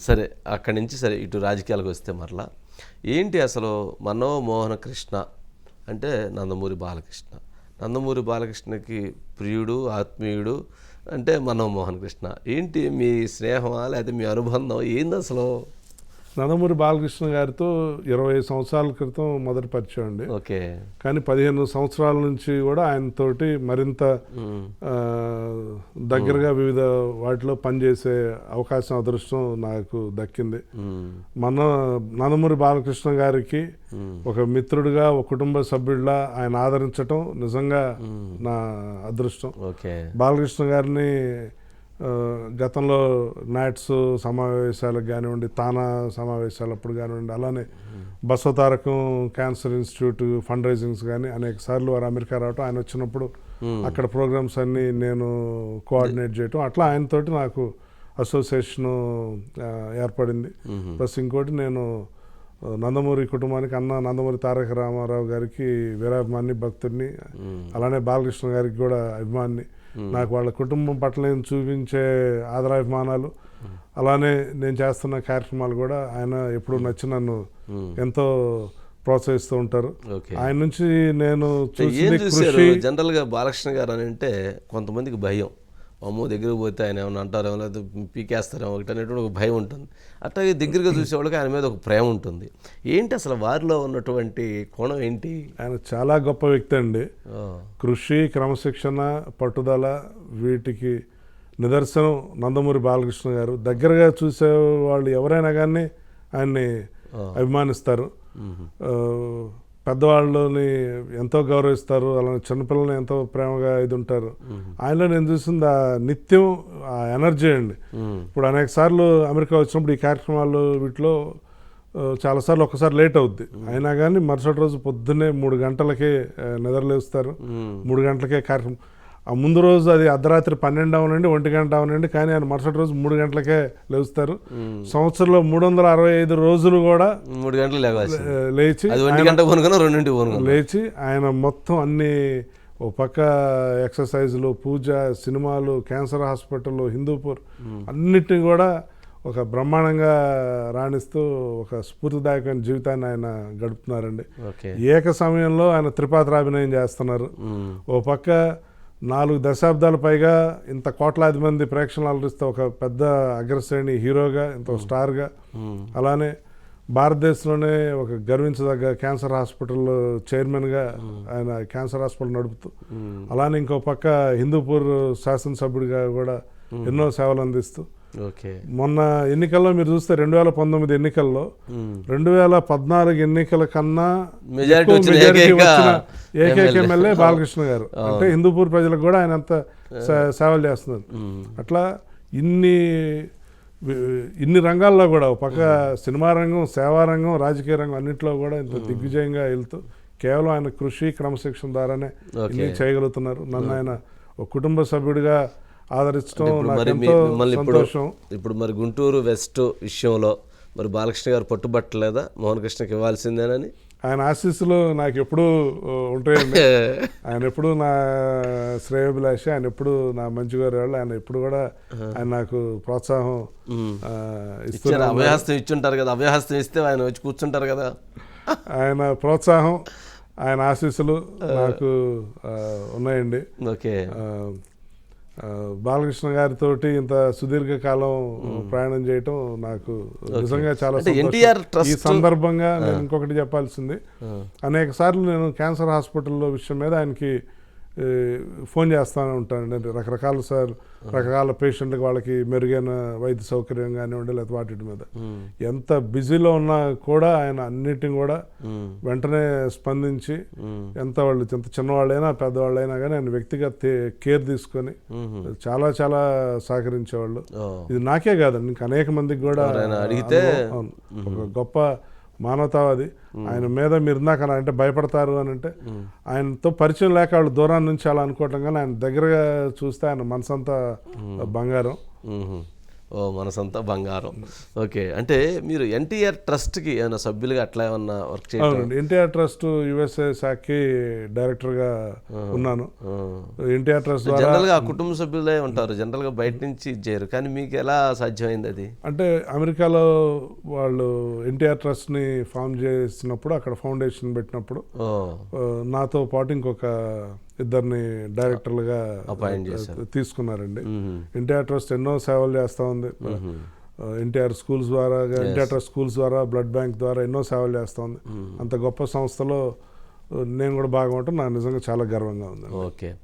సరే అక్కడి నుంచి సరే ఇటు రాజకీయాలకు వస్తే మరలా. ఏంటి అసలు మనోమోహన కృష్ణ అంటే నందమూరి బాలకృష్ణ? నందమూరి బాలకృష్ణకి ప్రియుడు ఆత్మీయుడు అంటే మనోమోహన్ కృష్ణ. ఏంటి మీ స్నేహమా లేకపోతే మీ అనుబంధం ఏంది అసలు? నందమూరి బాలకృష్ణ గారితో ఇరవై సంవత్సరాల క్రితం మొదటి పరిచయం అండి. ఓకే. కానీ పదిహేను సంవత్సరాల నుంచి కూడా ఆయనతోటి మరింత దగ్గరగా వివిధ వాటిలో పనిచేసే అవకాశం అదృష్టం నాకు దక్కింది. మన నందమూరి బాలకృష్ణ గారికి. ఒక మిత్రుడిగా ఒక కుటుంబ సభ్యుడిలా ఆయన ఆదరించటం నిజంగా నా అదృష్టం. ఓకే. బాలకృష్ణ గారిని గతంలో నాట్స్ సమావేశాలకు కానివ్వండి తానా సమావేశాలప్పుడు కానివ్వండి అలానే Basavatarakam cancer institute fund raisings కానీ అనేక సార్లు వారు అమెరికా రావటం ఆయన వచ్చినప్పుడు అక్కడ ప్రోగ్రామ్స్ అన్ని నేను కోఆర్డినేట్ చేయటం. అట్లా ఆయనతోటి నాకు అసోసియేషను ఏర్పడింది. ప్లస్ ఇంకోటి నేను నందమూరి కుటుంబానికి అన్న నందమూరి తారక రామారావు గారికి వీరాభిమాని భక్తుడిని అలానే బాలకృష్ణ గారికి కూడా అభిమాని నాకు వాళ్ళ కుటుంబం పట్ల నేను చూపించే ఆదరాభిమానాలు. అలానే నేను చేస్తున్న కార్యక్రమాలు కూడా ఆయన ఎప్పుడు నచ్చి నన్ను ఎంతో ప్రోత్సహిస్తూ ఉంటారు. ఆయన నుంచి నేను జనరల్గా బాలకృష్ణ గారు అని అంటే కొంతమందికి భయం. అమ్మో దగ్గరికి పోతే ఆయన ఏమైనా అంటారేమో లేదా పీకేస్తారేమో ఒకటి అనేటువంటి ఒక భయం ఉంటుంది. అట్లాగే దగ్గరగా చూసేవాళ్ళకి ఆయన మీద ఒక ప్రేమ ఉంటుంది. ఏంటి అసలు వారిలో ఉన్నటువంటి కోణం ఏంటి? ఆయన చాలా గొప్ప వ్యక్తి అండి. కృషి క్రమశిక్షణ పట్టుదల వీటికి నిదర్శనం నందమూరి బాలకృష్ణ గారు. దగ్గరగా చూసే వాళ్ళు ఎవరైనా కానీ ఆయన్ని అభిమానిస్తారు. పెద్దవాళ్ళని ఎంతో గౌరవిస్తారు అలానే చిన్నపిల్లల్ని ఎంతో ప్రేమగా ఇది ఉంటారు. ఆయనలో నేను చూసింది ఆ నిత్యం ఆ ఎనర్జీ అండి. ఇప్పుడు అనేక సార్లు అమెరికా వచ్చినప్పుడు ఈ కార్యక్రమాలు వీటిలో చాలాసార్లు ఒకసారి లేట్ అవుద్ది. అయినా కానీ మరుసటి రోజు పొద్దున్నే మూడు గంటలకే నిద్రలేస్తారు. మూడు గంటలకే కార్యక్రమం. ఆ ముందు రోజు అది అర్ధరాత్రి పన్నెండు అవనండి ఒంటి గంట అవనండి కానీ ఆయన మరుసటి రోజు మూడు గంటలకే లేస్తారు. సంవత్సరంలో మూడు వందల అరవై ఐదు రోజులు కూడా మూడు గంటలు లేచి లేచి ఆయన మొత్తం అన్ని ఓ పక్క ఎక్సర్సైజులు పూజ సినిమాలు క్యాన్సర్ హాస్పిటల్ హిందూపూర్ అన్నిటిని కూడా ఒక బ్రహ్మాండంగా రాణిస్తూ ఒక స్ఫూర్తిదాయకమైన జీవితాన్ని ఆయన గడుపుతున్నారండి. ఏక సమయంలో ఆయన త్రిపాత్రాభినయం చేస్తున్నారు. ఓ పక్క నాలుగు దశాబ్దాల పైగా ఇంత కోట్లాది మంది ప్రేక్షణలు అలరిస్తే ఒక పెద్ద అగ్రశ్రేణి హీరోగా ఇంత స్టార్గా. అలానే భారతదేశంలోనే ఒక గర్వించదగ్గ క్యాన్సర్ హాస్పిటల్ చైర్మన్గా ఆయన క్యాన్సర్ హాస్పిటల్ నడుపుతూ. అలానే ఇంకో పక్క హిందూపూర్ శాసనసభ్యుడిగా కూడా ఎన్నో సేవలు అందిస్తూ మొన్న ఎన్నికల్లో మీరు చూస్తే రెండు వేల పంతొమ్మిది ఎన్నికల్లో. రెండు వేల పద్నాలుగు ఎన్నికల కన్నా మెజారిటీ వచ్చిన ఏకైక ఎమ్మెల్యే. బాలకృష్ణ గారు. అంటే హిందూపూర్ ప్రజలకు కూడా ఆయన అంత సేవలు చేస్తున్నారు. అట్లా ఇన్ని ఇన్ని రంగాల్లో కూడా పక్క సినిమా రంగం సేవా రంగం రాజకీయ రంగం అన్నింటిలో కూడా ఇంత దిగ్విజయంగా వెళ్తూ కేవలం ఆయన కృషి క్రమశిక్షణ ద్వారానే. ఇన్ని చేయగలుగుతున్నారు. నన్ను ఆయన ఒక కుటుంబ సభ్యుడిగా ఆదరించడం మరి మిమ్మల్ని ఇప్పుడు ఇప్పుడు మరి గుంటూరు వెస్ట్ విషయంలో మరి బాలకృష్ణ గారు పట్టుబట్టలేదా? మోహన్ కృష్ణకి ఇవ్వాల్సిందేనని? ఆయన ఆశీస్సులు నాకు ఎప్పుడూ ఉంటాయండి. ఆయన ఎప్పుడు నా శ్రేయోభిలాషి ఆయన ఎప్పుడు నా మంచి వాళ్ళు ఆయన ఎప్పుడు కూడా ఆయన నాకు ప్రోత్సాహం ఇస్తున్నారు అభయహస్తం ఇచ్చుంటారు కదా అభయహస్తం ఇస్తే ఆయన వచ్చి కూర్చుంటారు కదా. ఆయన ప్రోత్సాహం ఆయన ఆశీస్సులు నాకు ఉన్నాయండి. ఓకే. బాలకృష్ణ గారితో ఇంత సుదీర్ఘ కాలం ప్రయాణం చేయటం నాకు నిజంగా చాలా. NTR ఈ సందర్భంగా నేను ఇంకొకటి చెప్పాల్సింది. అనేక సార్లు నేను క్యాన్సర్ హాస్పిటల్లో విషయం మీద ఆయనకి ఫోన్ చేస్తూనే ఉంటాను అంటే రకరకాల సార్ రకరకాల పేషెంట్లకు వాళ్ళకి మెరుగైన వైద్య సౌకర్యం కానివ్వండి లేకపోతే వాటి మీద. ఎంత బిజీలో ఉన్నా కూడా ఆయన అన్నిటిని కూడా. వెంటనే స్పందించి. ఎంత వాళ్ళు ఎంత చిన్నవాళ్ళైనా పెద్దవాళ్ళైనా కానీ ఆయన వ్యక్తిగత కేర్ తీసుకొని. చాలా చాలా సహకరించేవాళ్ళు. ఇది నాకే కాదండి ఇంకా అనేక మందికి కూడా అడిగితే- గొప్ప మానవతావాది ఆయన మీద మీరు ఇందాక అంటే భయపడతారు అని అంటే ఆయనతో పరిచయం లేక వాళ్ళు దూరం నుంచి అలా అనుకోవటం కానీ ఆయన దగ్గరగా చూస్తే ఆయన మనసంతా బంగారం. ఓ మనసంతా బంగారం. ఓకే. అంటే మీరు ఎన్టీఆర్ ట్రస్ట్కి ఏమైనా సభ్యులుగా అట్లా ఏమన్నా వర్క్ అవునండి. ఎన్టీఆర్ ట్రస్ట్ యుఎస్ఏ శాఖకి డైరెక్టర్గా ఉన్నాను. ఎన్టీఆర్ ట్రస్ట్ జనరల్గా ఆ కుటుంబ సభ్యులే ఉంటారు. జనరల్గా బయట నుంచి ఇది చేయరు కానీ మీకు ఎలా సాధ్యమైంది అది? అంటే అమెరికాలో వాళ్ళు ఎన్టీఆర్ ట్రస్ట్ని ఫామ్ చేసినప్పుడు అక్కడ ఫౌండేషన్ పెట్టినప్పుడు నాతో పాటు ఇంకొక ఇద్దరిని డైరెక్టర్లుగా. తీసుకున్నారండి. ఎన్టీఆర్ ట్రస్ట్ ఎన్నో సేవలు చేస్తూ ఉంది. ఎన్టీఆర్ స్కూల్స్ ద్వారా ఎన్టీఆర్ ట్రస్ట్ స్కూల్స్ ద్వారా బ్లడ్ బ్యాంక్ ద్వారా ఎన్నో సేవలు చేస్తూ ఉంది. అంత గొప్ప సంస్థలో నేను కూడా భాగం అవటం నాకు నిజంగా చాలా గర్వంగా ఉంది ఓకే.